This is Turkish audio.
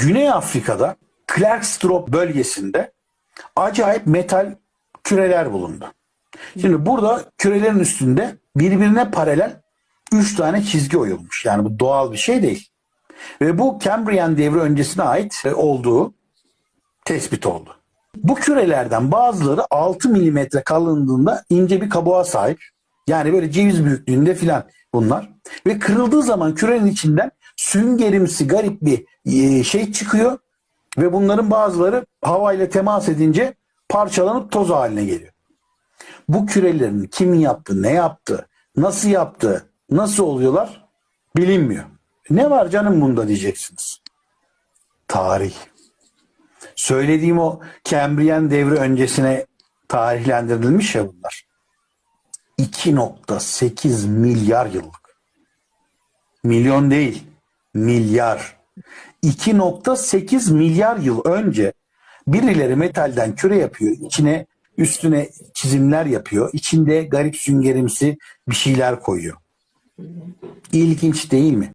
Güney Afrika'da Klerkstrop bölgesinde acayip metal küreler bulundu. Şimdi burada kürelerin üstünde birbirine paralel 3 tane çizgi oyulmuş. Yani bu doğal bir şey değil. Ve bu Cambrian devri öncesine ait e, olduğu tespit oldu. Bu kürelerden bazıları 6 milimetre kalınlığında ince bir kabuğa sahip. Yani böyle ceviz büyüklüğünde filan bunlar. Ve kırıldığı zaman kürenin içinden süngerimsi garip bir e, şey çıkıyor. Ve bunların bazıları havayla temas edince parçalanıp toz haline geliyor. Bu kürelerin kim yaptı, ne yaptı, nasıl yaptı, nasıl oluyorlar bilinmiyor. Ne var canım bunda diyeceksiniz. Tarih. Söylediğim o Cambrian devri öncesine tarihlendirilmiş ya bunlar. 2.8 milyar yıllık. Milyon değil, milyar. 2.8 milyar yıl önce birileri metalden küre yapıyor. içine üstüne çizimler yapıyor. İçinde garip süngerimsi bir şeyler koyuyor. İlginç değil mi?